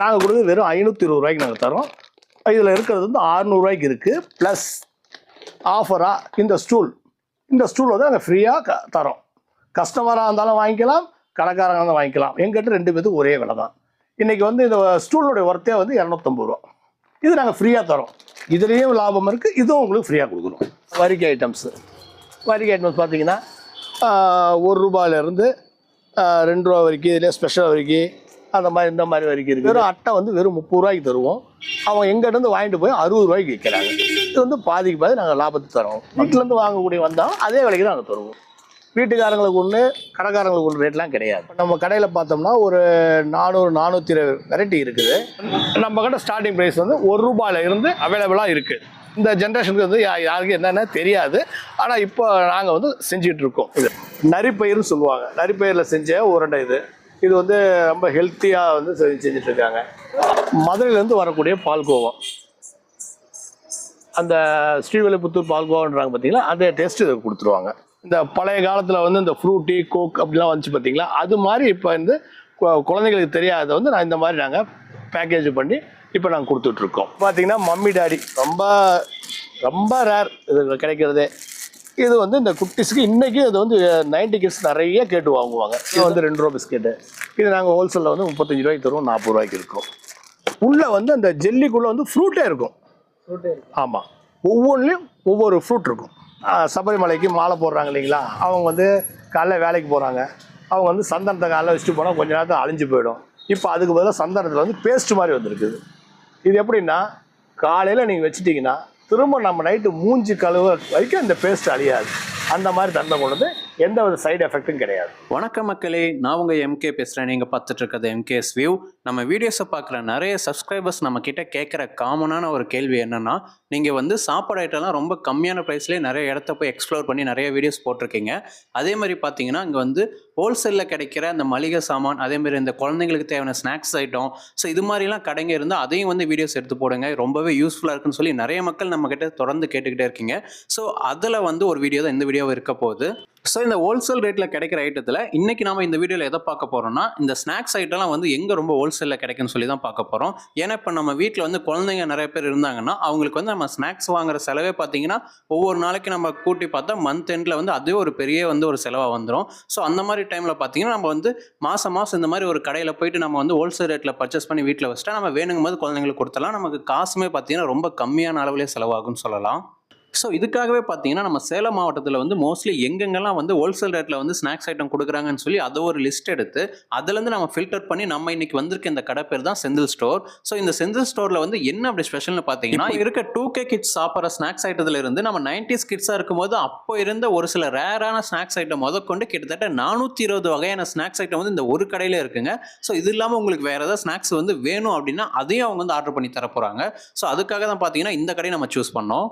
நாங்கள் கொடுத்து வெறும் ஐநூற்றி இருபது ரூபாய்க்கு நாங்கள் தரோம். இதில் இருக்கிறது வந்து ஆறுநூறுவாய்க்கு இருக்குது ப்ளஸ் ஆஃபராக இந்த ஸ்டூல் இந்த ஸ்டூல் வந்து நாங்கள் ஃப்ரீயாக தரோம். கஸ்டமராக இருந்தாலும் வாங்கிக்கலாம் கடைக்காரங்க இருந்தாலும் வாங்கிக்கலாம். எங்கிட்ட ரெண்டு பேத்துக்கு ஒரே விலை தான். இன்றைக்கி வந்து இந்த ஸ்டூலோடைய ஒர்த்தே வந்து இரநூத்தம்பது ரூபா. இது நாங்கள் ஃப்ரீயாக தரோம். இதுலேயும் லாபம் இருக்குது இதுவும் உங்களுக்கு ஃப்ரீயாக கொடுக்குறோம் வரிக்கை ஐட்டம்ஸு வரிக்கை ஐட்டம்ஸ் பார்த்தீங்கன்னா ஒரு ரூபாயிலேருந்து ரெண்டு ரூபா வரைக்கும் இதில் ஸ்பெஷல் வரைக்கும் அந்த மாதிரி இந்த மாதிரி வரைக்கும் இருக்குது. வெறும் அட்டை வந்து வெறும் முப்பது ரூபாய்க்கு தருவோம். அவங்க எங்கேருந்து வாங்கிட்டு போய் அறுபது ரூபாய்க்கு விற்கிறாங்க. இது வந்து பாதிக்கு பாதி நாங்கள் லாபத்தை தரோம். வீட்டிலேருந்து வாங்கக்கூடிய வந்தால் அதே விலைக்கு தான் நாங்கள் தருவோம். வீட்டுக்காரங்களுக்கு ஒன்று கடைக்காரங்களுக்கு ஒன்று ரேட்லாம் கிடையாது. நம்ம கடையில் பார்த்தோம்னா ஒரு நானூறு நானூற்றி இருபது வெரைட்டி இருக்குது. நம்ம கிட்ட ஸ்டார்டிங் ப்ரைஸ் வந்து ஒரு ரூபாயில இருந்து அவைலபிளாக இருக்குது இந்த ஜென்ரேஷனுக்கு வந்து யா- என்னென்ன தெரியாது. ஆனால் இப்போ நாங்கள் வந்து செஞ்சுட்டு இருக்கோம். இது நரிப்பயிர்னு சொல்லுவாங்க. நரிப்பயிரில் செஞ்ச உருண்டை இது. இது வந்து ரொம்ப ஹெல்த்தியாக வந்து செஞ்சு- செஞ்சுட்டு இருக்காங்க மதுரையிலேருந்து வரக்கூடிய பால்கோவம் அந்த ஸ்ரீவில்லிபுத்தூர் பால்கோவான்றாங்க பார்த்தீங்களா அதே டேஸ்ட் இதை கொடுத்துருவாங்க. இந்த பழைய காலத்தில் வந்து இந்த ஃப்ரூட்டி கோக் அப்படிலாம் வந்துச்சு பார்த்தீங்களா அது மாதிரி இப்போ வந்து கு- குழந்தைங்களுக்கு தெரியாத வந்து நான் இந்த மாதிரி நாங்கள் பேக்கேஜ் பண்ணி இப்போ நாங்கள் கொடுத்துட்ருக்கோம். பார்த்தீங்கன்னா மம்மி டாடி ரொம்ப ரொம்ப ரேர் இது கிடைக்கிறதே. இது வந்து இந்த குட்டிஸ்க்கு இன்றைக்கி இது வந்து நைன்டி கிட்ஸ் நிறைய கேட்டு வாங்குவாங்க. இது வந்து ரெண்டு ரூபா பிஸ்கெட்டு. இது நாங்கள் ஹோல்சேலில் வந்து முப்பத்தஞ்சு ரூபாய்க்கு தருவோம் நாற்பது ரூபாய்க்கு இருக்கும் உள்ளே வந்து அந்த ஜெல்லிக்குள்ளே வந்து ஃப்ரூட்டே இருக்கும். ஆமாம் ஒவ்வொன்றுலையும் ஒவ்வொரு ஃப்ரூட் இருக்கும். சபரிமலைக்கு மாலை போடுறாங்க இல்லைங்களா? அவங்க வந்து காலைல வேலைக்கு போகிறாங்க அவங்க வந்து சந்தனத்தை காலைல வச்சுட்டு போனால் கொஞ்ச நேரத்தில் அழிஞ்சு போயிடும். இப்போ அதுக்கு பதிலாக சந்தனத்தில் வந்து பேஸ்ட் மாதிரி வந்திருக்குது. இது எப்படின்னா காலையில் நீங்கள் வச்சிட்டிங்கன்னா திரும்ப நம்ம நைட்டு மூஞ்சி கழுவ வரைக்கும் அந்த பேஸ்ட் அழியாது. அந்த மாதிரி தன்மை கொண்டது எந்த ஒரு சைடு எஃபெக்ட்டும் கிடையாது. வணக்கம் மக்களே நான் உங்கள் எம்கே பேசுகிறேன் நீங்கள் பார்த்துட்டு இருக்கிறது எம்கேஎஸ் வியூ நம்ம வீடியோஸை பார்க்குற நிறைய சப்ஸ்கிரைபர்ஸ் நம்ம கிட்ட கேட்குற காமனான ஒரு கேள்வி என்னென்னா நீங்கள் வந்து சாப்பாடு ஐட்டம்லாம் ரொம்ப கம்மியான ப்ரைஸ்லேயே நிறைய இடத்த போய் எக்ஸ்ப்ளோர் பண்ணி நிறைய வீடியோஸ் போட்டிருக்கீங்க. அதே மாதிரி பார்த்தீங்கன்னா இங்கே வந்து ஹோல்சேலில் கிடைக்கிற அந்த மளிகை சாமான் அதே மாதிரி இந்த குழந்தைங்களுக்கு தேவையான ஸ்நாக்ஸ் ஐட்டம் ஸோ இது மாதிரிலாம் கடைங்க இருந்தால் அதையும் வந்து வீடியோஸ் எடுத்து போடுங்க. ரொம்பவே யூஸ்ஃபுல்லாக இருக்குன்னு சொல்லி நிறைய மக்கள் நம்மக்கிட்ட தொடர்ந்து கேட்டுக்கிட்டே இருக்கீங்க. ஸோ அதில் வந்து ஒரு வீடியோ தான் இந்த வீடியோவை இருக்க போகுது. ஸோ இந்த ஹோல்சேல் ரேட்டில் கிடைக்கிற ஐட்டத்தில் இன்றைக்கி நம்ம இந்த வீடியோவில் எதை பார்க்க போகிறோம்னா இந்த ஸ்நாக்ஸ் ஐட்டம்லாம் வந்து எங்கே ரொம்ப ஹோல்சேலில் கிடைக்குன்னு சொல்லி தான் பார்க்க போகிறோம் ஏன்னா இப்போ நம்ம வீட்டில் வந்து குழந்தைங்க நிறைய பேர் இருந்தாங்கன்னா அவங்களுக்கு வந்து நம்ம ஸ்நாக்ஸ் வாங்குற செலவே பார்த்தீங்கன்னா ஒவ்வொரு நாளைக்கு நம்ம கூட்டி பார்த்தா மந்த் எண்டில் வந்து அதுவே ஒரு பெரிய வந்து ஒரு செலவாக வந்துடும் ஸோ அந்த மாதிரி டைமில் பார்த்தீங்கன்னா நம்ம வந்து மாதம் மாதம் இந்த மாதிரி ஒரு கடையில் போயிட்டு நம்ம வந்து ஹோல்சேல் ரேட்டில் பர்ச்சேஸ் பண்ணி வீட்டில் வச்சுட்டா நம்ம வேணுங்கும் போது குழந்தைங்களுக்கு கொடுத்தலாம் நமக்கு காசுமே பார்த்தீங்கன்னா ரொம்ப கம்மியான அளவுலேயே செலவாகும்னு சொல்லலாம். ஸோ இதுக்காகவே பார்த்தீங்கன்னா நம்ம சேலம் மாவட்டத்தில் வந்து மோஸ்ட்லி எங்கெங்கெல்லாம் வந்து ஹோல்சேல் ரேட்டில் வந்து ஸ்நாக்ஸ் ஐட்டம் கொடுக்குறாங்கன்னு சொல்லி அதை ஒரு லிஸ்ட் எடுத்து அதுலேருந்து நம்ம ஃபில்டர் பண்ணி நம்ம இன்னைக்கு வந்திருக்க இந்த கடை பேர் தான் செந்தில் ஸ்டோர் ஸோ இந்த செந்தில் ஸ்டோரில் வந்து என்ன அப்படி ஸ்பெஷல்னு பார்த்தீங்கன்னா இருக்க டூ கே கிட்ஸ் சாப்பிட்ற ஸ்நாக்ஸ் ஐட்டத்துல இருந்து நம்ம நைன்டிஸ் கிட்ஸாக இருக்கும்போது அப்போ இருந்த ஒரு சில ரேரான ஸ்நாக்ஸ் ஐட்டம் முதற்கொண்டு கிட்டத்தட்ட நானூற்றி இருபது வகையான ஸ்நாக்ஸ் ஐட்டம் வந்து இந்த ஒரு கடையில் இருக்குங்க. ஸோ இது இல்லாமல் உங்களுக்கு வேறு ஏதாவது ஸ்நாக்ஸ் வந்து வேணும் அப்படின்னா அதையும் அவங்க வந்து ஆர்டர் பண்ணி தர போகிறாங்க ஸோ அதுக்காக தான் பார்த்தீங்கன்னா இந்த கடையை நம்ம சூஸ் பண்ணோம்.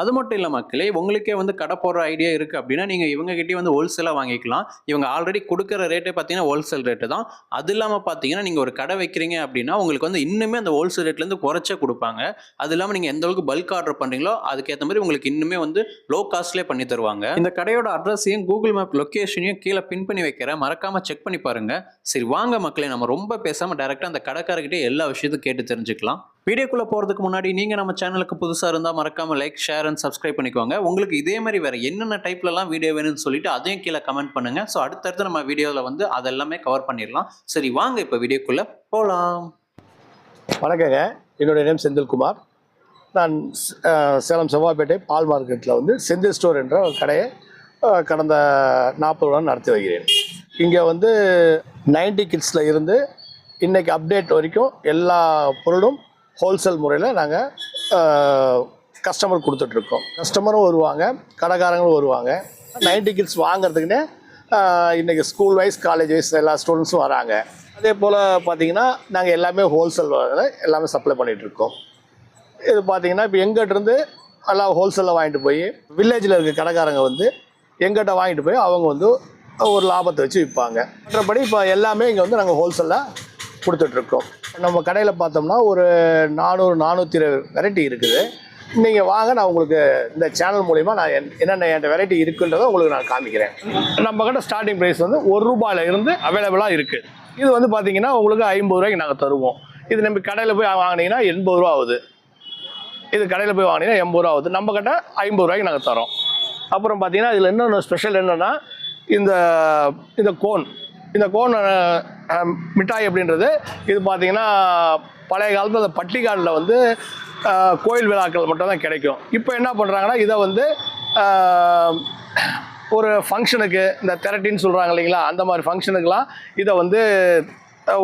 அது மட்டும் இல்லை மக்களே உங்களுக்கே வந்து கடை போடுற ஐடியா இருக்குது அப்படின்னா நீங்கள் இவங்ககிட்டயே வந்து ஹோல்சேலாக வாங்கிக்கலாம். இவங்க ஆல்ரெடி கொடுக்குற ரேட்டே பார்த்தீங்கன்னா ஹோல்சேல் ரேட்டு தான். அது இல்லாமல் பார்த்தீங்கன்னா நீங்கள் ஒரு கடை வைக்கிறீங்க அப்படின்னா உங்களுக்கு வந்து இன்னுமே அந்த ஹோல்சேல் ரேட்லேருந்து குறைச்சே கொடுப்பாங்க. அது இல்லாமல் நீங்கள் எந்த அளவுக்கு பல்க் ஆர்டர் பண்ணுறீங்களோ அதுக்கேற்ற மாதிரி உங்களுக்கு இன்னுமே வந்து லோ காஸ்ட்லேயே பண்ணி தருவாங்க. இந்த கடையோட அட்ரஸையும் கூகுள் மேப் லொக்கேஷனையும் கீழே பின் பண்ணி வைக்கிறேன். மறக்காமல் செக் பண்ணி பாருங்கள் சரி வாங்க மக்களே நம்ம ரொம்ப பேசாமல் டேரெக்டாக அந்த கடைக்காரர்கிட்டே எல்லா விஷயத்தையும் கேட்டு தெரிஞ்சுக்கலாம். வீடியோக்குள்ளே போகிறதுக்கு முன்னாடி நீங்கள் நம்ம சேனலுக்கு புதுசாக இருந்தால் மறக்காமல் லைக் ஷேர் அண்ட் சப்ஸ்கிரைப் பண்ணிக்கோங்க. உங்களுக்கு இதே மாதிரி வேறு என்னென்ன டைப்லலாம் வீடியோ வேணும்னு சொல்லிட்டு அதையும் கீழே கமெண்ட் பண்ணுங்கள் ஸோ அடுத்தடுத்து நம்ம வீடியோவில் வந்து அதெல்லாமே கவர் பண்ணிடலாம். சரி வாங்க இப்போ வீடியோக்குள்ளே போகலாம் வணக்கங்க. என்னுடைய நேம் செந்தில்குமார். நான் சேலம் செவ்வாய்ப்பேட்டை பால் மார்க்கெட்டில் வந்து செந்தில் ஸ்டோர் என்ற ஒரு கடையை கடந்த நாற்பது வருடம் நடத்தி வருகிறேன். இங்கே வந்து நைன்டி கிட்ஸில் இருந்து இன்றைக்கி அப்டேட் வரைக்கும் எல்லா பொருளும் ஹோல்சேல் முறையில் நாங்கள் கஸ்டமர் கொடுத்துட்ருக்கோம். கஸ்டமரும் வருவாங்க கடைக்காரங்களும் வருவாங்க. நைன்டி கிட்ஸ் வாங்குறதுக்குன்னே இன்றைக்கி ஸ்கூல் வைஸ் காலேஜ் வைஸ் எல்லா ஸ்டூடெண்ட்ஸும் வராங்க. அதே போல் பார்த்தீங்கன்னா நாங்கள் எல்லாமே ஹோல்சேல் எல்லாமே சப்ளை பண்ணிகிட்ருக்கோம் இது பார்த்தீங்கன்னா இப்போ எங்கிட்டருந்து எல்லாம் ஹோல்சேலில் வாங்கிட்டு போய் வில்லேஜில் இருக்க கடைக்காரங்க வந்து எங்கிட்ட வாங்கிட்டு போய் அவங்க வந்து ஒரு லாபத்தை வச்சு விற்பாங்க மற்றபடி இப்போ எல்லாமே இங்கே வந்து நாங்கள் ஹோல்சேலில் கொடுத்துட்ருக்கோம். நம்ம கடையில் பார்த்தோம்னா ஒரு நானூறு நானூற்றி இருபது வெரைட்டி இருக்குது. நீங்கள் வாங்க நான் உங்களுக்கு இந்த சேனல் மூலிமா நான் என்னென்ன என்கிட்ட வெரைட்டி இருக்குன்றதை உங்களுக்கு நான் காமிக்கிறேன். நம்ம கிட்ட ஸ்டார்டிங் ப்ரைஸ் வந்து ஒரு ரூபாயில இருந்து அவைலபிளாக இருக்குது இது வந்து பார்த்தீங்கன்னா உங்களுக்கு ஐம்பது ரூபாய்க்கு நாங்கள் தருவோம். இது நம்ம கடையில் போய் வாங்கினீங்கன்னா எண்பது ரூபா ஆகுது. இது கடையில் போய் வாங்கினீங்கன்னா எண்பது ரூபா ஆகுது. நம்ம கிட்ட ஐம்பது ரூபாய்க்கு நாங்கள் தரோம். அப்புறம் பார்த்தீங்கன்னா இதில் இன்னொன்று ஸ்பெஷல் என்னென்னா இந்த இந்த கோன் இந்த கோன் மிட்டாய் அப்படின்றது இது பார்த்தீங்கன்னா பழைய காலத்தில் அந்த பட்டிக்காடில் வந்து கோயில் விழாக்கள் மட்டும்தான் கிடைக்கும். இப்போ என்ன பண்ணுறாங்கன்னா இதை வந்து ஒரு ஃபங்க்ஷனுக்கு இந்த தெரட்டின்னு சொல்கிறாங்க இல்லைங்களா அந்த மாதிரி ஃபங்க்ஷனுக்கெலாம் இதை வந்து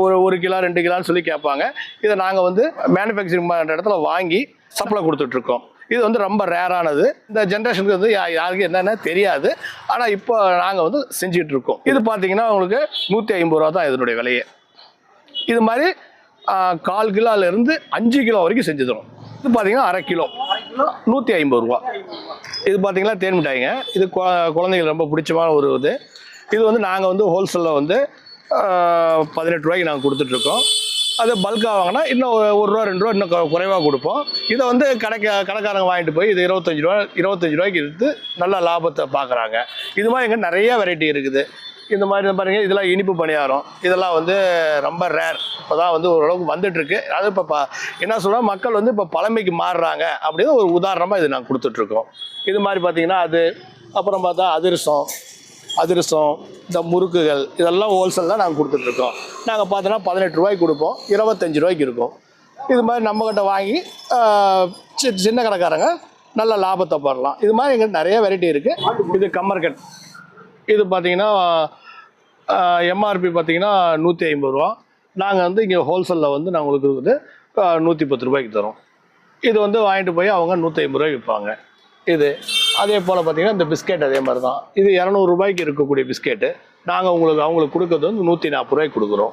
ஒரு ஒரு கிலோ ரெண்டு கிலோன்னு சொல்லி கேட்பாங்க. இதை நாங்கள் வந்து மேனுஃபேக்சரிங் பண்ணுற இடத்துல வாங்கி சப்ளை கொடுத்துட்ருக்கோம் இது வந்து ரொம்ப ரேரானது. இந்த ஜென்ரேஷனுக்கு வந்து யா- யாருக்கும் என்னென்ன தெரியாது. ஆனால் இப்போ நாங்கள் வந்து செஞ்சுட்டு இருக்கோம். இது பார்த்தீங்கன்னா உங்களுக்கு நூற்றி ஐம்பது ரூபா தான் இதனுடைய விலையே. இது மாதிரி கால் கிலோலேருந்து அஞ்சு கிலோ வரைக்கும் செஞ்சு தரும் இது பார்த்தீங்கன்னா அரை கிலோ. நூற்றி ஐம்பது ரூபா. இது பார்த்தீங்கன்னா தேன் மிட்டாய்ங்க. இது குழந்தைகள் குழந்தைங்களுக்கு ரொம்ப பிடிச்சமான ஒரு இது. இது வந்து நாங்கள் வந்து ஹோல்சேலில் வந்து பதினெட்டு ரூபாய்க்கு நாங்கள் கொடுத்துட்ருக்கோம் அது பல்காக வாங்கினா இன்னும் ஒரு ஒரு ரூபா ரெண்டு ரூபா இன்னும் குறைவாக கொடுப்போம். இதை வந்து கடைக்க கடைக்காரங்க வாங்கிட்டு போய் இது இருபத்தஞ்சி ரூபா இருபத்தஞ்சி ரூபாய்க்கு எடுத்து நல்ல லாபத்தை பார்க்குறாங்க. இது மாதிரி இங்கே நிறைய வெரைட்டி இருக்குது. இந்த மாதிரி பாருங்கள் இதெல்லாம் இனிப்பு பணியாரம். இதெல்லாம் வந்து ரொம்ப ரேர் இப்போ தான் வந்து ஓரளவுக்கு வந்துட்டுருக்கு. அது இப்போ ப- என்ன சொல்கிறோம் மக்கள் வந்து இப்போ பழமைக்கு மாறுறாங்க அப்படின்னு ஒரு உதாரணமாக இது நாங்கள் கொடுத்துட்ருக்கோம் இது மாதிரி பார்த்தீங்கன்னா அது அப்புறம் பார்த்தா அதிரசம் அதிரசம் இந்த முறுக்குகள் இதெல்லாம் ஹோல்சேல் தான் நாங்கள் கொடுத்துட்ருக்கோம். நாங்கள் பார்த்தோன்னா பதினெட்டு ரூபாய்க்கு கொடுப்போம் இருபத்தஞ்சி ரூபாய்க்கு இருக்கும். இது மாதிரி நம்மக்கிட்ட வாங்கி சி- சின்ன கடைக்காரங்க நல்ல லாபத்தை போடலாம் இது மாதிரி எங்கள்கிட்ட நிறைய வெரைட்டி இருக்குது இது கம்மர்கட் இது பார்த்தீங்கன்னா எம்ஆர்பி பார்த்தீங்கன்னா நூற்றி ஐம்பது ரூபா. நாங்கள் வந்து இங்கே ஹோல்சேலில் வந்து நாங்கள் உங்களுக்கு வந்து நூற்றி பத்து ரூபாய்க்கு தரோம். இது வந்து வாங்கிட்டு போய் அவங்க நூற்றி ஐம்பது ரூபாய்க்கு விற்பாங்க. இது அதே போல் பார்த்தீங்கன்னா இந்த பிஸ்கெட் அதே மாதிரி தான் இது இரநூறுபாய்க்கு இருக்கக்கூடிய பிஸ்கெட்டு. நாங்கள் உங்களுக்கு அவங்களுக்கு கொடுக்கறது வந்து நூற்றி நாற்பது ரூபாய்க்கு கொடுக்குறோம்.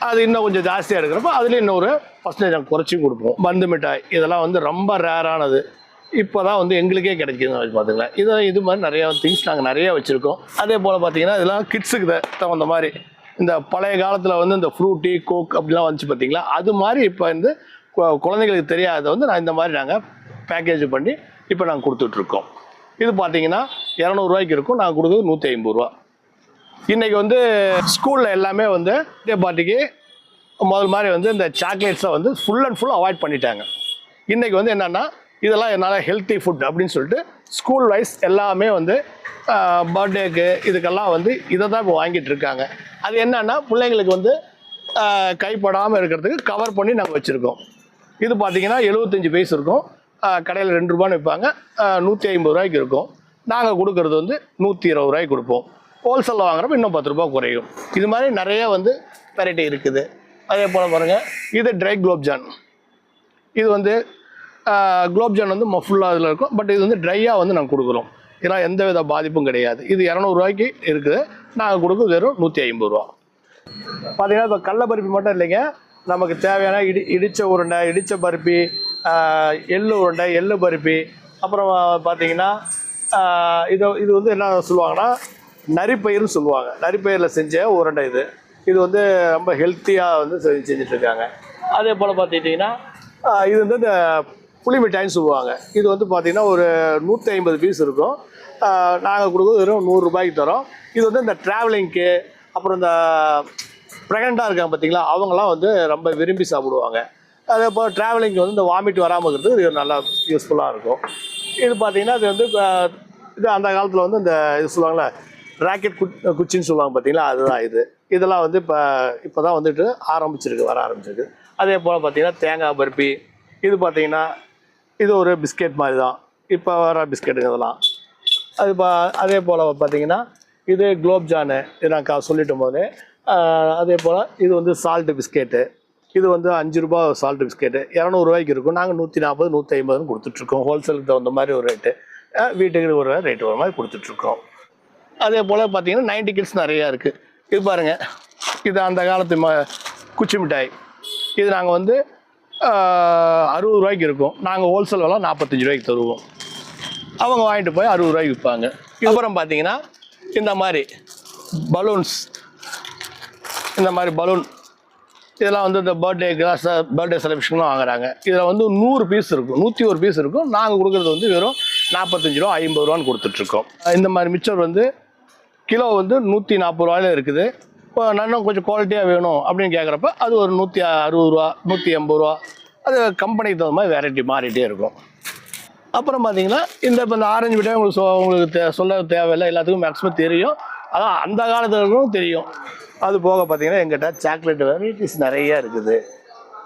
அது இன்னும் கொஞ்சம் ஜாஸ்தியாக எடுக்கிறப்போ அதுலேயும் இன்னொரு பர்சன்டேஜ் நாங்கள் குறைச்சி கொடுப்போம். பந்து மிட்டாய் இதெல்லாம் வந்து ரொம்ப ரேரானது இப்போ தான் வந்து எங்களுக்கே கிடைக்குதுன்னு பார்த்துக்கலாம் இது இது மாதிரி நிறையா திங்ஸ் நாங்கள் நிறையா வச்சுருக்கோம். அதே போல் பார்த்தீங்கன்னா இதெல்லாம் கிட்ஸுக்கு தகுந்த மாதிரி இந்த பழைய காலத்தில் வந்து இந்த ஃப்ரூட்டி கோக் அப்படிலாம் வந்துச்சு பார்த்தீங்களா அது மாதிரி இப்போ வந்து கு- குழந்தைங்களுக்கு தெரியாத வந்து நான் இந்த மாதிரி நாங்கள் பேக்கேஜ் பண்ணி இப்போ நாங்கள் கொடுத்துட்ருக்கோம் இது பார்த்தீங்கன்னா இரநூறுவாய்க்கு இருக்கும். நான் கொடுக்குறது நூற்றி ஐம்பது ரூபா. இன்றைக்கி வந்து ஸ்கூலில் எல்லாமே வந்து டே பார்ட்டிக்கு முதல் மாதிரி வந்து இந்த சாக்லேட்ஸை வந்து ஃபுல் அண்ட் ஃபுல் அவாய்ட் பண்ணிட்டாங்க. இன்றைக்கி வந்து என்னென்னா இதெல்லாம் என்னால் ஹெல்த்தி ஃபுட் அப்படின்னு சொல்லிட்டு ஸ்கூல் வைஸ் எல்லாமே வந்து பர்த்டேக்கு இதுக்கெல்லாம் வந்து இதை தான் இப்போ வாங்கிட்டு இருக்காங்க. அது என்னென்னா பிள்ளைங்களுக்கு வந்து கைப்படாமல் இருக்கிறதுக்கு கவர் பண்ணி நாங்கள் வச்சுருக்கோம். இது பார்த்தீங்கன்னா எழுபத்தஞ்சி பைஸ் இருக்கும். கடையில் ரெண்டு ரூபான்னு விற்பாங்க நூற்றி ஐம்பது ரூபாய்க்கு இருக்கும். நாங்கள் கொடுக்கறது வந்து நூற்றி இருபது ரூபாய்க்கு கொடுப்போம். ஹோல்சேலில் வாங்குறப்ப இன்னும் பத்து ரூபா குறையும். இது மாதிரி நிறைய வந்து வெரைட்டி இருக்குது. அதே போல் பாருங்கள் இது ட்ரை குலோப்ஜான் இது வந்து குலோப்ஜான் வந்து ஃபுல்லாக இதில் இருக்கும். பட் இது வந்து ட்ரையாக வந்து நாங்கள் கொடுக்குறோம். இதெல்லாம் எந்த வித பாதிப்பும் கிடையாது. இது இரநூறுவாய்க்கு இருக்குது. நாங்கள் கொடுக்குறது வெறும் நூற்றி ஐம்பது ரூபா. பார்த்தீங்கன்னா இப்போ கடல பருப்பு மட்டும் இல்லைங்க. நமக்கு தேவையான இடி இடித்த உருண்டை இடித்த பருப்பி எள்ளு உருண்டை எள்ளு பருப்பி அப்புறம் பார்த்தீங்கன்னா இதை இது இது வந்து என்ன சொல்லுவாங்கன்னா நரிப்பயிர்னு சொல்லுவாங்க. நரிப்பயிரில் செஞ்ச உருண்டை இது. இது வந்து ரொம்ப ஹெல்த்தியாக வந்து செஞ்சு- செஞ்சுட்ருக்காங்க. அதே போல் பார்த்துக்கிட்டிங்கன்னா இது வந்து இந்த புளி மிட்டாய்னு சொல்லுவாங்க. இது வந்து பார்த்திங்கன்னா ஒரு நூற்றி ஐம்பது பீஸ் இருக்கும் நாங்கள் கொடுக்குறது வெறும் நூறுரூபாய்க்கு தரோம். இது வந்து இந்த ட்ராவலிங்க்கு அப்புறம் இந்த ப்ரெக்னெண்ட்டாக இருக்காங்க பார்த்தீங்களா அவங்களாம் வந்து ரொம்ப விரும்பி சாப்பிடுவாங்க. அதே போல் ட்ராவலிங்க்கு வந்து இந்த வாமிட் வராமல் இருக்கிறது இது நல்லா யூஸ்ஃபுல்லாக இருக்கும். இது பார்த்தீங்கன்னா இது வந்து இது அந்த காலத்தில் வந்து இந்த இது சொல்லுவாங்களே ராக்கெட் குச் குச்சின்னு சொல்லுவாங்க பார்த்தீங்களா? அதுதான் இது. இதெல்லாம் வந்து இப்போ இப்போ தான் வந்துட்டு ஆரம்பிச்சிருக்கு வர ஆரம்பிச்சிருக்கு. அதே போல் பார்த்தீங்கன்னா தேங்காய் பருப்பி இது பார்த்தீங்கன்னா இது ஒரு பிஸ்கெட் மாதிரி தான் இப்போ வர பிஸ்கெட்டுங்க இதெல்லாம். அது பா அதே போல் பார்த்தீங்கன்னா இது குலோப்ஜானு இது நான் சொல்லிட்டும் போது. அதே போல் இது வந்து சால்ட்டு பிஸ்கெட்டு இது வந்து அஞ்சு ரூபா சால்ட் பிஸ்கெட்டு இரநூறுவாய்க்கு இருக்கும். நாங்கள் நூற்றி நாற்பது நூற்றி ஐம்பதுன்னு கொடுத்துட்ருக்கோம். ஹோல்சேலுக்கு தகுந்த மாதிரி ஒரு ரேட்டு வீட்டுக்கு ஒரு ரேட்டு ஒரு மாதிரி கொடுத்துட்ருக்கோம். அதே போல் பார்த்தீங்கன்னா நைன்டி கிட்ஸ் நிறையா இருக்குது இது பாருங்கள் இது அந்த காலத்து ம குச்சி மிட்டாய். இது நாங்கள் வந்து அறுபது ரூபாய்க்கு இருக்கும். நாங்கள் ஹோல்சேல் விலை நாற்பத்தஞ்சு ரூபாய்க்கு தருவோம். அவங்க வாங்கிட்டு போய் அறுபது ரூபாய்க்கு விற்பாங்க அப்புறம் பார்த்தீங்கன்னா இந்த மாதிரி பலூன்ஸ் இந்த மாதிரி பலூன் இதெல்லாம் வந்து இந்த பர்த்டே கிளாஸ் பர்த்டே செலிப்ரேஷன்லாம் வாங்குறாங்க. இதில் வந்து நூறு பீஸ் இருக்கும். நூற்றி ஒரு பீஸ் இருக்கும். நாங்கள் கொடுக்குறது வந்து வெறும் நாற்பத்தஞ்சு ரூபா ஐம்பது ரூபான்னு கொடுத்துட்ருக்கோம் இந்த மாதிரி மிச்சர் வந்து கிலோ வந்து நூற்றி நாற்பது ரூபாயில இருக்குது. இப்போ இன்னும் கொஞ்சம் குவாலிட்டியாக வேணும் அப்படின்னு கேட்குறப்ப அது ஒரு நூற்றி அறுபது ரூபா நூற்றி எண்பது ரூபா. அது கம்பெனிக்கு தகுந்த மாதிரி வெரைட்டி மாறிட்டே இருக்கும். அப்புறம் பார்த்தீங்கன்னா இந்த இப்போ இந்த ஆரஞ்சு விட்டே உங்களுக்கு சொ உங்களுக்கு தே சொல்ல தேவையில்லை. எல்லாத்துக்கும் மேக்ஸிமம் தெரியும். அதான் அந்த காலத்துக்கும் தெரியும். அது போக பார்த்தீங்கன்னா எங்கிட்ட சாக்லேட் வெரைட்டிஸ் நிறைய இருக்குது.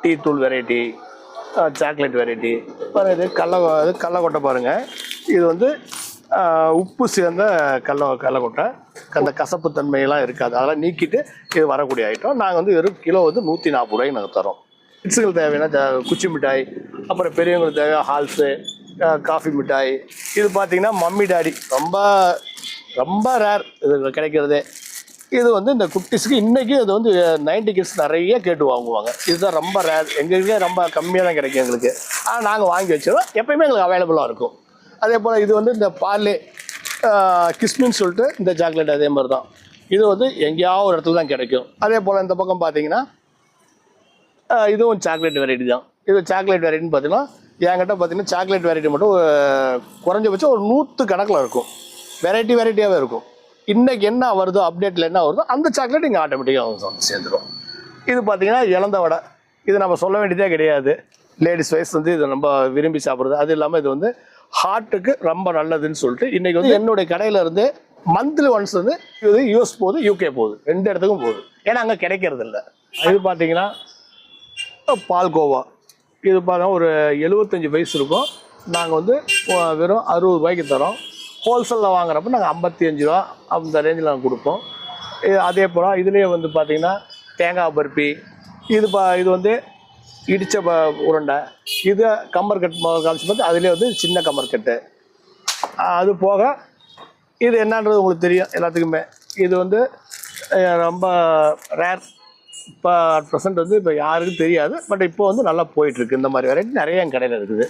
டீ தூள் வெரைட்டி சாக்லேட் வெரைட்டி பாருங்க இது கடல இது கடலக்கொட்டை பாருங்கள் இது வந்து உப்பு சேர்ந்த கடல கடலக்கொட்டை அந்த கசப்பு தன்மையெல்லாம் இருக்காது. அதெல்லாம் நீக்கிட்டு இது வரக்கூடிய ஐட்டம் நாங்கள் வந்து வெறும் கிலோ வந்து நூற்றி நாற்பது ரூபாய்க்கு நாங்கள் தரோம் கிட்ஸுகள் தேவையான குச்சி மிட்டாய் அப்புறம் பெரியவங்களுக்கு தேவையான ஹால்ஸு காஃபி மிட்டாய். இது பார்த்தீங்கன்னா மம்மி டாடி ரொம்ப ரொம்ப ரேர் இது கிடைக்கிறதே. இது வந்து இந்த குட்டிஸ்க்கு இன்றைக்கி இது வந்து நைன்டி கிட்ஸ் நிறைய கேட்டு வாங்குவாங்க. இதுதான் ரொம்ப ரேர் எங்களுக்கே ரொம்ப கம்மியாக தான் கிடைக்கும் எங்களுக்கு. ஆனால் நாங்கள் வாங்கி வச்சிருவோம். எப்பயுமே எங்களுக்கு அவைலபிளாக இருக்கும். அதே போல் இது வந்து இந்த பார்லே கிஸ்மின்னு சொல்லிட்டு இந்த சாக்லேட் அதே மாதிரி தான் இது வந்து எங்கேயாவது ஒரு இடத்துல தான் கிடைக்கும். அதே போல் இந்த பக்கம் பார்த்தீங்கன்னா இதுவும் சாக்லேட் வெரைட்டி தான். இது சாக்லேட் வெரைட்டின்னு பார்த்தீங்கன்னா என்கிட்ட பார்த்தீங்கன்னா சாக்லேட் வெரைட்டி மட்டும் குறைஞ்சபட்சம் ஒரு நூற்று கணக்கில் இருக்கும் வெரைட்டி வெரைட்டியாகவே இருக்கும். இன்றைக்கி என்ன வருதோ அப்டேட்டில் என்ன வருதோ அந்த சாக்லேட் இங்கே ஆட்டோமேட்டிக்காக வந்து சேர்ந்துடும் இது பார்த்தீங்கன்னா இளந்த வடை. இது நம்ம சொல்ல வேண்டியதே கிடையாது. லேடிஸ் வைஸ் வந்து இதை ரொம்ப விரும்பி சாப்பிட்றது. அது இல்லாமல் இது வந்து ஹார்ட்டுக்கு ரொம்ப நல்லதுன்னு சொல்லிட்டு இன்றைக்கி வந்து என்னுடைய கடையில இருந்து மந்த்லி ஒன்ஸ் வந்து இது யூஎஸ் போகுது யூகே போகுது. ரெண்டு இடத்துக்கும் போகுது. ஏன்னா அங்கே கிடைக்கிறது இல்லை. இது பார்த்தீங்கன்னா பால்கோவா இது பார்த்தா ஒரு எழுபத்தஞ்சி வயசு இருக்கும். நாங்கள் வந்து வெறும் அறுபது ரூபாய்க்கு தரோம். ஹோல்சேலில் வாங்குறப்ப நாங்கள் ஐம்பத்தி அஞ்சு ரூபா அந்த ரேஞ்சில் நாங்கள் கொடுப்போம். இது அதே போல் இதுலேயே வந்து பார்த்திங்கன்னா தேங்காய் பருப்பி இது பா இது வந்து இடித்த ப உருண்டை இது கம்மர் கட் காமிச்சு பார்த்து அதுலேயே வந்து சின்ன கம்மர் கட்டு. அது போக இது என்னன்றது உங்களுக்கு தெரியும் எல்லாத்துக்குமே. இது வந்து ரொம்ப ரேர் இப்போ அட் ப்ரெசென்ட் வந்து இப்போ யாருக்கும் தெரியாது. பட் இப்போ வந்து நல்லா போயிட்டுருக்கு இந்த மாதிரி வெரைட்டி நிறைய என் கடையில் இருக்குது.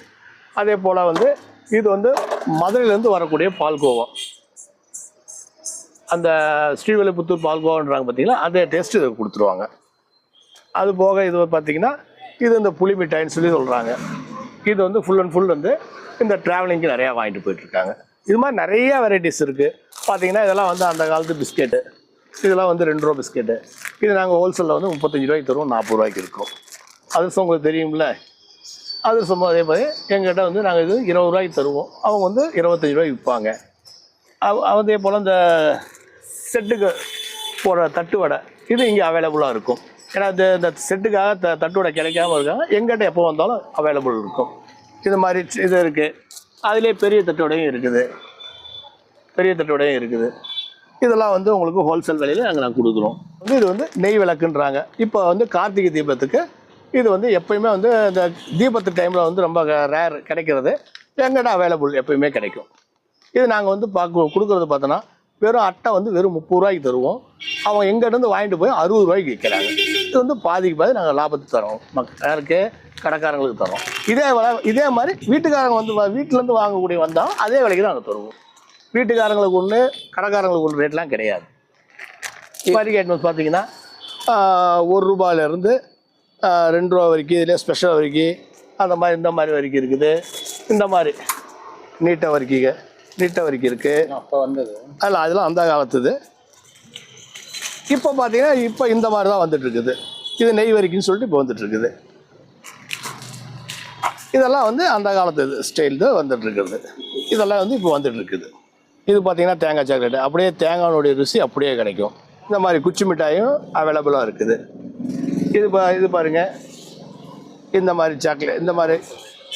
அதே போல் வந்து இது வந்து மதுரையிலேருந்து வரக்கூடிய பால்கோவா அந்த ஸ்ரீவில்லிபுத்தூர் பால்கோவான்றாங்க பார்த்தீங்கன்னா அதே டேஸ்ட் இதை கொடுத்துருவாங்க. அது போக இது பார்த்தீங்கன்னா இது இந்த புளி மிட்டாய்ன்னு சொல்லி சொல்கிறாங்க இது வந்து ஃபுல் அண்ட் ஃபுல் வந்து இந்த ட்ராவலிங்க்கு நிறையா வாங்கிட்டு போயிட்டுருக்காங்க. இது மாதிரி நிறைய வெரைட்டிஸ் இருக்குது பார்த்தீங்கன்னா இதெல்லாம் வந்து அந்த காலத்து பிஸ்கெட்டு இதெல்லாம் வந்து ரெண்டு ரூபா பிஸ்கெட்டு இது நாங்கள் ஹோல்சேலில் வந்து முப்பத்தஞ்சு ரூபாய்க்கு தருவோம் நாற்பது ரூபாய்க்கு இருக்கும் அது உங்களுக்கு தெரியும்ல? அதிரசமும் அதே மாதிரி எங்கிட்ட வந்து நாங்கள் இது இருபது ரூபாய்க்கு தருவோம். அவங்க வந்து இருபத்தஞ்சி ரூபாய்க்கு விற்பாங்க. அவ- அதே போல் இந்த செட்டுக்கு போகிற தட்டு வடை இது இங்கே அவைலபிளாக இருக்கும். ஏன்னா இந்த இந்த செட்டுக்காக த தட்டு வடை கிடைக்காம இருக்காங்க. எங்கிட்ட எப்போ வந்தாலும் அவைலபிள் இருக்கும். இது மாதிரி இது இருக்குது அதிலே பெரிய தட்டு வடையும் இருக்குது. பெரிய தட்டு வடையும் இருக்குது. இதெல்லாம் வந்து உங்களுக்கு ஹோல்சேல் விலையில் நாங்கள் நாங்கள் கொடுக்குறோம். வந்து இது வந்து நெய் விளக்குன்றாங்க. இப்போ வந்து கார்த்திகை தீபத்துக்கு இது வந்து எப்பயுமே வந்து இந்த தீபத்து டைமில் வந்து ரொம்ப ரேர் கிடைக்கிறது. எங்கிட்ட அவைலபிள் எப்பயுமே கிடைக்கும். இது நாங்கள் வந்து பார்க்க கொடுக்குறது பார்த்தோன்னா வெறும் அட்டை வந்து வெறும் முப்பது ரூபாய்க்கு தருவோம். அவங்க எங்கிட்டேருந்து வாங்கிட்டு போய் அறுபது ரூபாய்க்கு விற்கிறாங்க. இது வந்து பாதிக்கு பாதி நாங்கள் லாபத்துக்கு தரோம். மக் யாருக்கு? கடைக்காரங்களுக்கு தரோம். இதே விலை இதே மாதிரி வீட்டுக்காரங்க வந்து வீட்டிலேருந்து வாங்கக்கூடிய வந்தாலும் அதே விலைக்கு நாங்கள் தருவோம். வீட்டுக்காரங்களுக்கு ஒன்று கடைக்காரங்களுக்கு ஒன்று ரேட்லாம் கிடையாது. வரிகை ஐட்டம்ஸ் பார்த்தீங்கன்னா ஒரு ரூபாயிலேருந்து ரெண்டு ரூபா வரைக்கும் இதில் ஸ்பெஷல் வரைக்கும் அந்த மாதிரி இந்த மாதிரி வரைக்கும் இருக்குது. இந்த மாதிரி. நீட்டை வரைக்கும் நீட்டை வரைக்கும் இருக்குது அப்போ வந்தது. அதில் அதெல்லாம் அந்த காலத்துது. இப்போ பார்த்தீங்கன்னா இப்போ இந்த மாதிரி தான் வந்துட்டு இருக்குது. இது நெய் வரைக்கும்னு சொல்லிட்டு இப்போ வந்துட்டு இருக்குது. இதெல்லாம் வந்து அந்த காலத்து ஸ்டைல் தான் வந்துட்டு இருக்குது. இதெல்லாம் வந்து இப்போ வந்துட்டு இருக்குது. இது பார்த்தீங்கன்னா தேங்காய் சாக்லேட் அப்படியே தேங்காயோடைய ருசி அப்படியே கிடைக்கும். இந்த மாதிரி குச்சி மிட்டாயும் அவைலபிளாக இருக்குது. இது பா இது பாருங்க. இந்த மாதிரி சாக்லேட் இந்த மாதிரி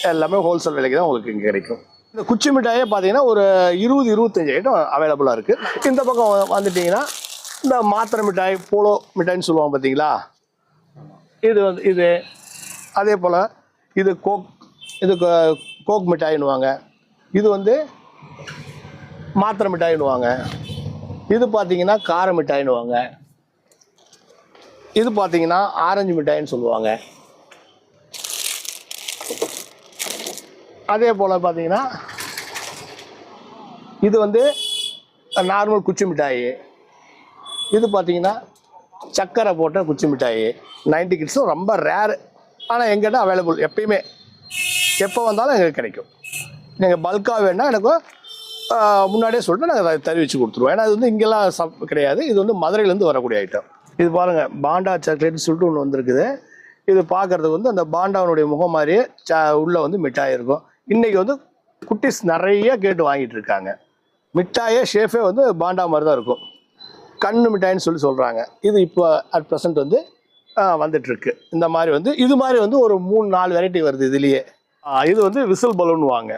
எல்லாமே ஹோல்சேல் விலைக்கு தான் உங்களுக்கு இங்கே கிடைக்கும். இந்த குச்சி மிட்டாயே பார்த்தீங்கன்னா ஒரு இருபது இருபத்தஞ்சு ஐட்டம் அவைலபிளாக இருக்குது இந்த பக்கம் வ- வந்துட்டிங்கன்னா இந்த மாத்திரை மிட்டாய் போலோ மிட்டாய்னு சொல்லுவாங்க பார்த்தீங்களா இது வந்து இது அதே போல் இது கோக் இது கோக் மிட்டாயின்னுவாங்க. இது வந்து மாத்திரை மிட்டாயின்னுவாங்க. இது பார்த்தீங்கன்னா கார மிட்டாயின்னுவாங்க. இது பார்த்தீங்கன்னா ஆரஞ்சு மிட்டாயின்னு சொல்லுவாங்க. அதே போல் பார்த்தீங்கன்னா இது வந்து நார்மல் குச்சி மிட்டாய். இது பார்த்தீங்கன்னா சக்கரை போட்ட குச்சி மிட்டாய். நைன்டி கிட்ஸும் ரொம்ப ரேரு ஆனால் எங்கிட்ட அவைலபிள் எப்பயுமே. எப்போ வந்தாலும் எங்களுக்கு கிடைக்கும். நீங்கள் பல்காக வேணால் எனக்கு முன்னாடியே சொல்லிட்டு நாங்கள் தெரிவித்து கொடுத்துருவோம். ஏன்னா இது வந்து இங்கெல்லாம் சப் கிடையாது. இது வந்து மதுரையிலேருந்து வரக்கூடிய ஐட்டம் இது பாருங்கள் பாண்டா சாக்லேட்னு சொல்லிட்டு ஒன்று வந்திருக்குது. இது பார்க்கறதுக்கு வந்து அந்த பாண்டாவனுடைய முகம் மாதிரியே சா உள்ளே வந்து மிட்டாய் இருக்கும். இன்றைக்கி வந்து குட்டீஸ் நிறைய கேட்டு வாங்கிட்டு இருக்காங்க. மிட்டாயே ஷேஃபே வந்து பாண்டா மாதிரி தான் இருக்கும். கண்ணு மிட்டாயின்னு சொல்லி சொல்கிறாங்க இது இப்போ அட் ப்ரெசென்ட் வந்து ஆ, இந்த மாதிரி வந்து இது மாதிரி வந்து ஒரு மூணு நாலு வெரைட்டி வருது இதுலேயே. இது வந்து விசில் பலூன் வாங்க.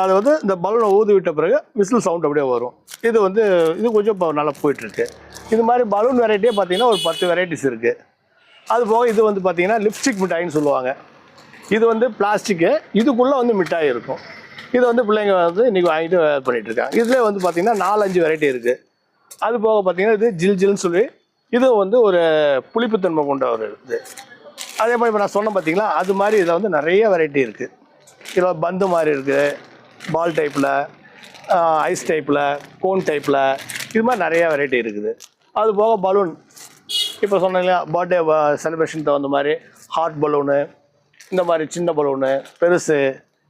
அது வந்து இந்த பலூனை ஊதி விட்ட பிறகு விசில் சவுண்ட் அப்படியே வரும். இது வந்து இது கொஞ்சம் இப்போ நல்லா போயிட்டுருக்கு. இது மாதிரி பலூன் வெரைட்டியே பார்த்தீங்கன்னா ஒரு பத்து வெரைட்டிஸ் இருக்குது அது போக இது வந்து பார்த்தீங்கன்னா லிப்ஸ்டிக் மிட்டாயின்னு சொல்லுவாங்க. இது வந்து பிளாஸ்டிக்கு இதுக்குள்ளே வந்து மிட்டாய் இருக்கும். இது வந்து பிள்ளைங்க வந்து இன்றைக்கி வாங்கிட்டு பண்ணிகிட்டு இருக்காங்க. இதில் வந்து பார்த்திங்கன்னா நாலஞ்சு வெரைட்டி இருக்குது அது போக பார்த்தீங்கன்னா இது ஜில் ஜில்னு சொல்லி இது வந்து ஒரு புளிப்புத்தன்மை கொண்ட ஒரு இது. அதே மாதிரி இப்போ நான் சொன்னேன் பார்த்தீங்களா? அது மாதிரி இதில் வந்து நிறைய வெரைட்டி இருக்குது இதில் பந்து மாதிரி இருக்குது பால் டைப்பில் ஐஸ் டைப்பில் கோன் டைப்பில் இது மாதிரி நிறைய வெரைட்டி இருக்குது. அது போக பலூன் இப்போ சொன்னீங்களா பர்த்டே செலிப்ரேஷன் தகுந்த மாதிரி ஹார்ட் பலூனு இந்த மாதிரி சின்ன பலூனு பெருசு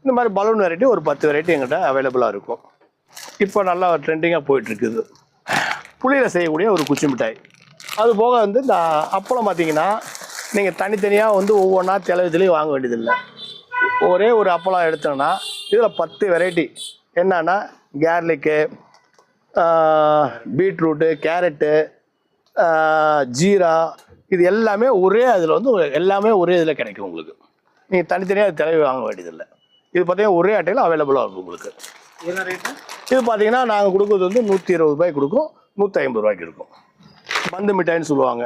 இந்த மாதிரி பலூன் வெரைட்டி ஒரு பத்து வெரைட்டி எங்கிட்ட அவைலபிளாக இருக்கும். இப்போ நல்லா ட்ரெண்டிங்காக போயிட்டுருக்குது. புளியில் செய்யக்கூடிய ஒரு குச்சி மிட்டாய். அது போக வந்து இந்த அப்பளம் பார்த்தீங்கன்னா நீங்கள் தனித்தனியாக வந்து ஒவ்வொன்றா தெளிவுலேயும் வாங்க வேண்டியதில்லை. ஒரே ஒரு அப்பளம் எடுத்தோன்னா இதில் பத்து வெரைட்டி என்னன்னா கேர்லிக்கு பீட்ரூட்டு கேரட்டு ஜீரா இது எல்லாமே ஒரே அதில் வந்து எல்லாமே ஒரே இதில் கிடைக்கும் உங்களுக்கு. நீங்கள் தனித்தனியாக தெளிவு வாங்க வேண்டியதில்லை. இது பார்த்தீங்கன்னா ஒரே அட்டையில் அவைலபிளாக இருக்கும் உங்களுக்கு. இது பார்த்தீங்கன்னா நாங்கள் கொடுக்குறது வந்து நூற்றி இருபது ரூபாய்க்கு கொடுக்கும் நூற்றி ஐம்பது ரூபாய்க்கு இருக்கும் பந்து மிட்டாய்னு சொல்லுவாங்க.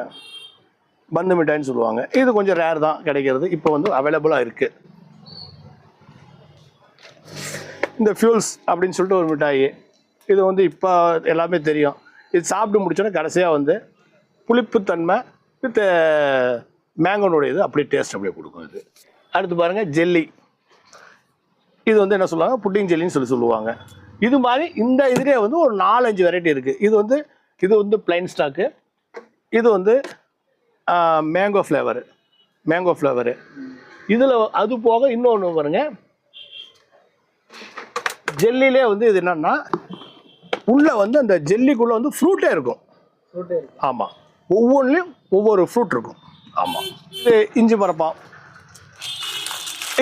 பந்து மிட்டாய்னு சொல்லுவாங்க. இது கொஞ்சம் ரேர் தான் கிடைக்கிறது. இப்போ வந்து அவைலபிளாக இருக்குது இந்த ஃபியூல்ஸ் அப்படின்னு சொல்லிட்டு ஒரு மிட்டாயி. இது வந்து இப்போ எல்லாமே தெரியும். இது சாப்பிட்டு முடிச்சோன்னா கடைசியாக வந்து புளிப்புத்தன்மை வித் மேங்கோனுடைய இது அப்படியே டேஸ்ட் அப்படியே கொடுக்கும் இது. அடுத்து பாருங்கள் ஜெல்லி இது வந்து என்ன சொல்லுவாங்க? புட்டிங் ஜெல்லின்னு சொல்லி சொல்லுவாங்க. இது மாதிரி இந்த இதுலேயே வந்து ஒரு நாலஞ்சு வெரைட்டி இருக்குது இது வந்து இது வந்து பிளைன் ஸ்டாக்கு இது வந்து மேங்கோ ஃப்ளேவரு மேங்கோ ஃப்ளேவரு இதில் அது போக இன்னொன்று பாருங்கள் ஜெல்லிலே வந்து இது என்னன்னா உள்ளே வந்து அந்த ஜெல்லிக்குள்ளே வந்து ஃப்ரூட்டே இருக்கும். ஆமாம் ஒவ்வொன்றுலையும் ஒவ்வொரு ஃப்ரூட் இருக்கும். ஆமாம் இது இஞ்சி மரப்பான்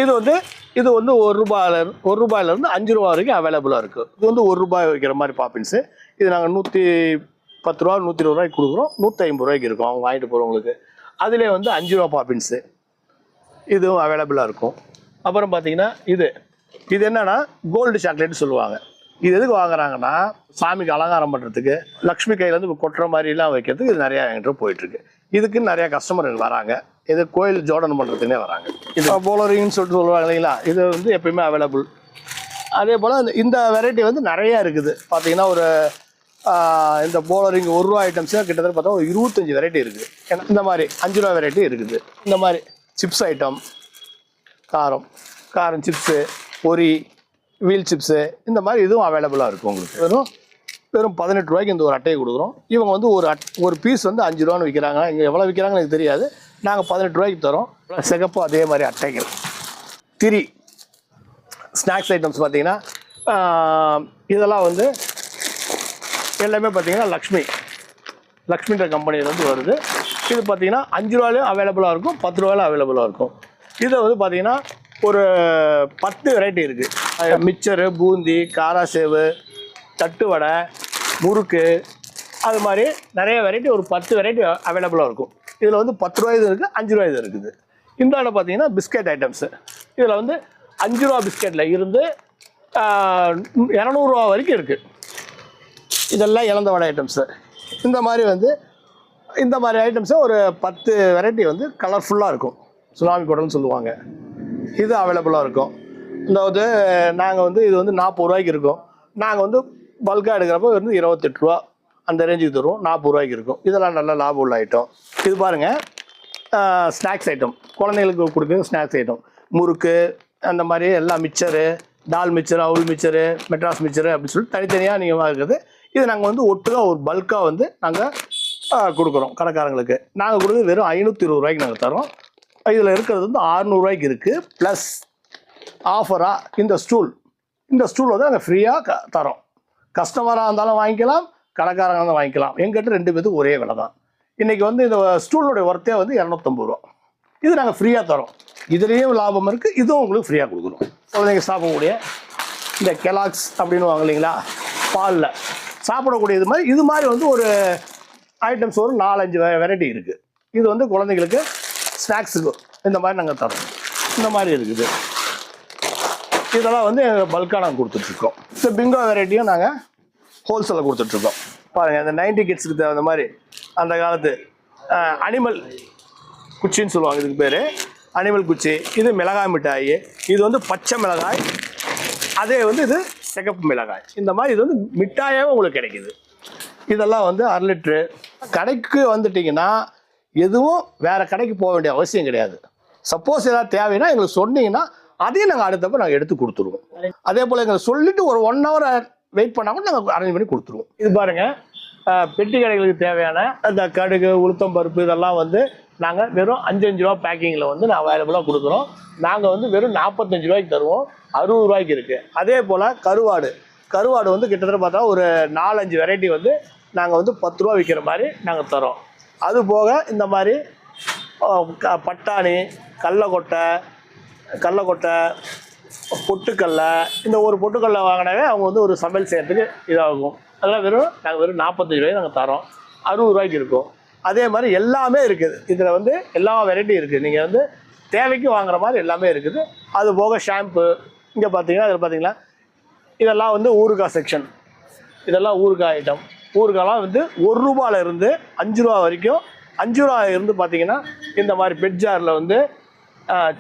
இது வந்து இது வந்து ஒரு ரூபாயில ஒரு ரூபாயிலேருந்து அஞ்சு ரூபா வரைக்கும் அவைலபிளாக இருக்குது இது வந்து ஒரு ரூபாய் வைக்கிற மாதிரி பாப்பின்ஸு இது நாங்கள் நூற்றி பத்து ரூபா நூற்றி இருபது ரூபாய்க்கு கொடுக்குறோம். நூற்றி ஐம்பது ரூபாய்க்கு இருக்கும். அவங்க வாங்கிட்டு போகிறவங்களுக்கு அதிலே வந்து அஞ்சு ரூபா பாப்பின்ஸு இதுவும் அவைலபிளாக இருக்கும். அப்புறம் பார்த்தீங்கன்னா இது. இது என்னன்னா கோல்டு சாக்லேட் சொல்லுவாங்க. இது எதுக்கு வாங்குறாங்கன்னா சாமிக்கு அலங்காரம் பண்ணுறதுக்கு லக்ஷ்மி கையில இருந்து கொட்டுற மாதிரிலாம் வைக்கிறதுக்கு இது நிறையா என்கிட்ட போயிட்டுருக்கு. இதுக்கு நிறைய கஸ்டமர் வராங்க. இது கோயில் ஜோடன் பண்ணுறதுக்குனே வராங்க. இது போலரிங்னு சொல்லிட்டு சொல்லுவாங்க இல்லைங்களா? இது வந்து எப்பயுமே அவைலபிள் அதே போல் இந்த- இந்த வெரைட்டி வந்து நிறையா இருக்குது. பார்த்தீங்கன்னா ஒரு இந்த போலரிங் ஒரு ரூபா ஐட்டம்ஸே கிட்டத்தட்ட பார்த்தா ஒரு இருபத்தஞ்சி வெரைட்டி இருக்குது. ஏன்னா இந்த மாதிரி அஞ்சு ரூபா வெரைட்டி இருக்குது. இந்த மாதிரி சிப்ஸ் ஐட்டம் காரம் காரம் சிப்ஸு பொரி வீல் சிப்ஸு இந்த மாதிரி இதுவும் அவைலபிளாக இருக்கும் உங்களுக்கு. வெறும் வெறும் பதினெட்டு ரூபாய்க்கு இந்த ஒரு அட்டையை கொடுக்குறோம். இவங்க வந்து ஒரு அட் ஒரு பீஸ் வந்து அஞ்சு ரூபான்னு விற்கிறாங்க இங்கே எவ்வளோ விற்கிறாங்கன்னு எனக்கு தெரியாது. நாங்கள் பதினெட்டு ரூபாய்க்கு தரோம். சிகப்பு அதே மாதிரி அட்டைகள். திரி ஸ்நாக்ஸ் ஐட்டம்ஸ் பார்த்தீங்கன்னா இதெல்லாம் வந்து எல்லாமே பார்த்தீங்கன்னா லக்ஷ்மி லக்ஷ்மின்ற கம்பெனியிலேருந்து வருது. இது பார்த்தீங்கன்னா அஞ்சு ரூபாயிலும் அவைலபிளாக இருக்கும் பத்து ரூபாயிலும் அவைலபிளாக இருக்கும். இதில் வந்து பார்த்திங்கன்னா ஒரு பத்து வெரைட்டி இருக்குது மிச்சரு பூந்தி காராசேவு தட்டு வடை முறுக்கு அது மாதிரி நிறைய வெரைட்டி ஒரு பத்து வெரைட்டி அவைலபிளாக இருக்கும். இதில் வந்து பத்து ரூபாய் இது இருக்குது அஞ்சு ரூபாய் இது இருக்குது. இந்தாண்ட பார்த்தீங்கன்னா பிஸ்கெட் ஐட்டம்ஸு இதில் வந்து அஞ்சு ரூபா பிஸ்கெட்டில் இருந்து இரநூறுவா வரைக்கும் இருக்குது இதெல்லாம் இழந்த வடை ஐட்டம்ஸு இந்த மாதிரி வந்து இந்த மாதிரி ஐட்டம்ஸை ஒரு பத்து வெரைட்டி வந்து கலர்ஃபுல்லாக இருக்கும். சுனாமி குடல்னு சொல்லுவாங்க. இது அவைலபிளாக இருக்கும். அதாவது நாங்கள் வந்து இது வந்து நாற்பது ரூபாய்க்கு இருக்கும். நாங்கள் வந்து பல்காக எடுக்கிறப்போ வந்து இருபத்தெட்டு ரூபா. அந்த ரேஞ்சுக்கு தருவோம். நாற்பது ரூபாய்க்கு இருக்கும். இதெல்லாம் நல்ல லாபம் உள்ள ஐட்டம் இது பாருங்கள் ஸ்நாக்ஸ் ஐட்டம் குழந்தைங்களுக்கு கொடுக்குற ஸ்நாக்ஸ் ஐட்டம் முறுக்கு அந்த மாதிரி எல்லாம் மிச்சரு தால் மிச்சரு அவுல் மிச்சரு மெட்ராஸ் மிச்சரு அப்படின்னு சொல்லிட்டு தனித்தனியாக நீங்கள் வாங்குறது. இது நாங்கள் வந்து ஒட்டுக்காக ஒரு பல்காக வந்து நாங்கள் கொடுக்குறோம். கடைக்காரங்களுக்கு. நாங்கள் கொடுக்குறது வெறும் ஐநூற்றி இருபது ரூபாய்க்கு நாங்கள் தரோம் இதில் இருக்கிறது வந்து ஆறுநூறுவாய்க்கு இருக்குது ப்ளஸ் ஆஃபராக இந்த ஸ்டூல் இந்த ஸ்டூல் வந்து நாங்கள் ஃப்ரீயாக க தரோம். கஸ்டமராக இருந்தாலும் வாங்கிக்கலாம் கடைக்காரங்க இருந்தாலும் வாங்கிக்கலாம். எங்கிட்ட ரெண்டு பேத்துக்கு ஒரே விலை தான். இன்றைக்கி வந்து இந்த ஸ்டூலோடைய ஒர்த்தே வந்து இரநூத்தம்பது ரூபா. இது நாங்கள் ஃப்ரீயாக தரோம். இதுலேயும் லாபம் இருக்குது இதுவும் உங்களுக்கு ஃப்ரீயாக கொடுக்குறோம் குழந்தைங்க சாப்பிடக்கூடிய இந்த கெலாக்ஸ் அப்படின்னு வாங்க இல்லைங்களா? பாலில். சாப்பிடக்கூடிய இது மாதிரி இது மாதிரி வந்து ஒரு ஐட்டம்ஸ் ஒரு நாலஞ்சு வெரைட்டி இருக்குது இது வந்து குழந்தைங்களுக்கு ஸ்நாக்ஸுக்கு இந்த மாதிரி நாங்கள் தரோம். இந்த மாதிரி இருக்குது. இதெல்லாம் வந்து பல்காக நாங்கள் கொடுத்துட்ருக்கோம். இந்த பிங்கோ வெரைட்டியும் நாங்கள் ஹோல்சேலில் கொடுத்துட்ருக்கோம். பாருங்கள் இந்த நைன்டி கிட்ஸுக்கு தகுந்த மாதிரி அந்த காலத்து அனிமல் குச்சின்னு சொல்லுவாங்க இதுக்கு பேர். அனிமல் குச்சி இது மிளகாய் மிட்டாய் இது வந்து பச்சை மிளகாய் அதே வந்து இது சிகப்பு மிளகாய். இந்த மாதிரி இது வந்து மிட்டாயாகவும் உங்களுக்கு கிடைக்குது. இதெல்லாம் வந்து அரை லிட்ரு கடைக்கு வந்துட்டிங்கன்னா எதுவும் வேறு கடைக்கு போக வேண்டிய அவசியம் கிடையாது. சப்போஸ் ஏதாவது தேவைன்னா எங்களுக்கு சொன்னீங்கன்னா அதையும் நாங்கள் அடுத்தப்போ நாங்கள் எடுத்து கொடுத்துருவோம். அதே போல் எங்களை சொல்லிவிட்டு ஒரு ஒன் ஹவர் வெயிட் பண்ணால் கூட நாங்கள் அரேஞ்ச் பண்ணி கொடுத்துருவோம். இது பாருங்கள் பெட்டி கடைகளுக்கு தேவையான அந்த கடுகு உளுத்தம் பருப்பு இதெல்லாம் வந்து நாங்கள் வெறும் அஞ்சஞ்சு ரூபா பேக்கிங்கில் வந்து நான் அவைலபிளாக கொடுக்குறோம். நாங்கள் வந்து வெறும் நாற்பத்தஞ்சு ரூபாய்க்கு தருவோம். அறுபது ரூபாய்க்கு இருக்குது அதே போல் கருவாடு. கருவாடு வந்து கிட்டத்தட்ட பார்த்தா ஒரு நாலஞ்சு வெரைட்டி வந்து நாங்கள் வந்து பத்து ரூபா விற்கிற மாதிரி நாங்கள் தரோம் அது போக இந்த மாதிரி க- பட்டாணி கடலக்கொட்டை கடலக்கொட்டை பொட்டுக்கடலை இந்த ஒரு பொட்டுக்கல்ல வாங்கினாவே அவங்க வந்து ஒரு சமையல் செய்யறதுக்கு இதாகும். அதெல்லாம் வெறும் நாங்கள் வெறும் நாற்பத்தஞ்சு ரூபாய்க்கு நாங்கள் தரோம். அறுபது ரூபாய்க்கு இருக்கும். அதே மாதிரி எல்லாமே இருக்குது. இதில் வந்து எல்லா வெரைட்டியும் இருக்குது. நீங்கள் வந்து தேவைக்கு வாங்குற மாதிரி எல்லாமே இருக்குது. அது போக ஷாம்பு இங்கே பார்த்தீங்கன்னா இதில் பார்த்தீங்கன்னா இதெல்லாம் வந்து ஊறுகாய் செக்ஷன் இதெல்லாம் ஊறுகாய் ஐட்டம் ஊறுகாய்லாம் வந்து ஒரு ரூபால இருந்து அஞ்சு ரூபா வரைக்கும் அஞ்சு ரூபா இருந்து பார்த்தீங்கன்னா இந்த மாதிரி பெட் ஜாரில் வந்து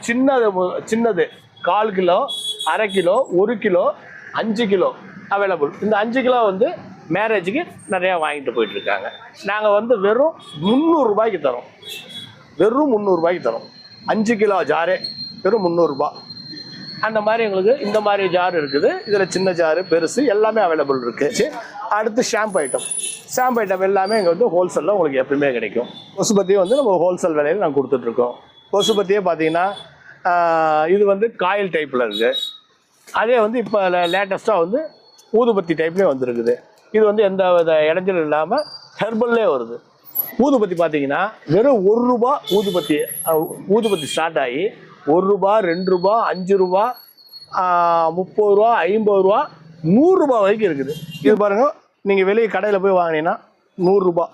சின்னது சின்னது கால் கிலோ அரை கிலோ ஒரு கிலோ அஞ்சு கிலோ அவைலபிள் இந்த அஞ்சு கிலோ வந்து மேரேஜுக்கு நிறையா வாங்கிட்டு போயிட்டுருக்காங்க நாங்கள் வந்து வெறும் முந்நூறுரூபாய்க்கு தரோம். வெறும் முந்நூறுரூபாய்க்கு தரோம். அஞ்சு கிலோ ஜாரே வெறும் முந்நூறுரூபா அந்த மாதிரி எங்களுக்கு இந்த மாதிரி ஜார் இருக்குது. இதில் சின்ன ஜாரு பெருசு எல்லாமே அவைலபிள் இருக்குது அடுத்து ஷாம்பு ஐட்டம் ஷாம்பு ஐட்டம் எல்லாமே இங்கே வந்து ஹோல்சேலில் உங்களுக்கு எப்பயுமே கிடைக்கும். கொசுபத்தியும் வந்து நம்ம ஹோல்சேல் விலையில் நாங்கள் கொடுத்துட்ருக்கோம். கொசுபத்தியே பார்த்தீங்கன்னா இது வந்து காயில் டைப்பில் இருக்குது அதே வந்து இப்போ லேட்டஸ்ட்டாக வந்து ஊதுபத்தி டைப்லேயே வந்துருக்குது. இது வந்து எந்த வித இடைஞ்சலும் இல்லாமல் ஹெர்பல்லே வருது. ஊதுபத்தி பார்த்தீங்கன்னா வெறும் ஒரு ரூபா ஊதுபத்தி ஊதுபத்தி ஸ்டார்ட் ஆகி ஒரு ரூபா ரெண்டு ரூபா அஞ்சு ரூபா முப்பது ரூபா ஐம்பது ரூபா நூறுரூபா வரைக்கும் இருக்குது. இது பாருங்கள் நீங்கள் வெளியே கடையில் போய் வாங்கினீங்கன்னா நூறுரூபா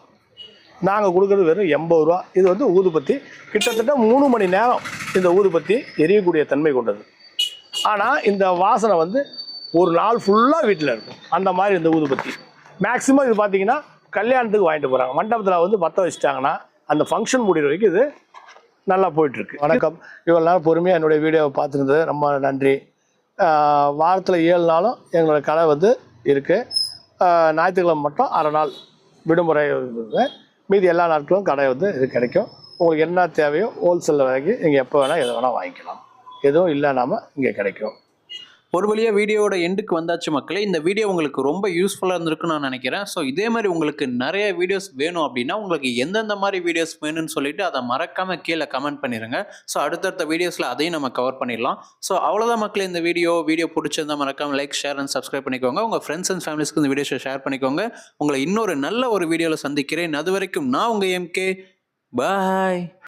நாங்கள் கொடுக்குறது வெறும் எண்பது ரூபா இது வந்து ஊதுபத்தி. கிட்டத்தட்ட மூணு மணி நேரம் இந்த ஊதுபத்தி எரியக்கூடிய தன்மை கொண்டது. ஆனால் இந்த வாசனை வந்து ஒரு நாள் ஃபுல்லாக வீட்டில் இருக்கும். அந்த மாதிரி இந்த ஊதுபத்தி. மேக்ஸிமம் இது பார்த்தீங்கன்னா கல்யாணத்துக்கு வாங்கிட்டு போகிறாங்க மண்டபத்தில் வந்து பற்ற வச்சுட்டாங்கன்னா அந்த ஃபங்க்ஷன் முடிகிற வரைக்கும் இது நல்லா போயிட்டுருக்கு வணக்கம். இவ்வளோ நேரம் பொறுமையாக என்னுடைய வீடியோவை பார்த்துருந்தது. ரொம்ப நன்றி. வாரத்தில் ஏழு நாளும் எங்களோட கடை வந்து இருக்குது ஞாயிற்றுக்கிழமை மட்டும் அரை நாள் விடுமுறை இருக்குது மீதி எல்லா நாட்களும் கடை வந்து இது கிடைக்கும். உங்களுக்கு என்ன தேவையோ ஹோல்சேலில் வாங்கி நீங்கள் எப்போ வேணால் எதை வேணால் வாங்கிக்கலாம். எதுவும் இல்லை நாம் இங்கே கிடைக்கும். ஒரு வழியாக வீடியோவோட எண்டுக்கு வந்தாச்சு மக்களே இந்த வீடியோ உங்களுக்கு ரொம்ப யூஸ்ஃபுல்லாக இருந்திருக்குன்னு நான் நினைக்கிறேன். ஸோ இதே மாதிரி உங்களுக்கு நிறைய வீடியோஸ் வேணும் அப்படின்னா உங்களுக்கு எந்தெந்த மாதிரி வீடியோஸ் வேணும்னு சொல்லிட்டு அதை மறக்காம கீழே கமெண்ட் பண்ணிடுங்க ஸோ அடுத்தடுத்த வீடியோஸில் அதையும் நம்ம கவர் பண்ணிடலாம். ஸோ அவ்வளோதான் மக்களே இந்த வீடியோ. வீடியோ பிடிச்சிருந்தா மறக்காம லைக் ஷேர் அண்ட் சப்ஸ்கிரைப் பண்ணிக்கோங்க. உங்கள் ஃப்ரெண்ட்ஸ் அண்ட் ஃபேமிலிஸ்க்கு இந்த வீடியோஸை ஷேர் பண்ணிக்கோங்க. உங்களை இன்னொரு நல்ல ஒரு வீடியோவில் சந்திக்கிறேன். அது வரைக்கும் நான் உங்கள் எம்கே பாய்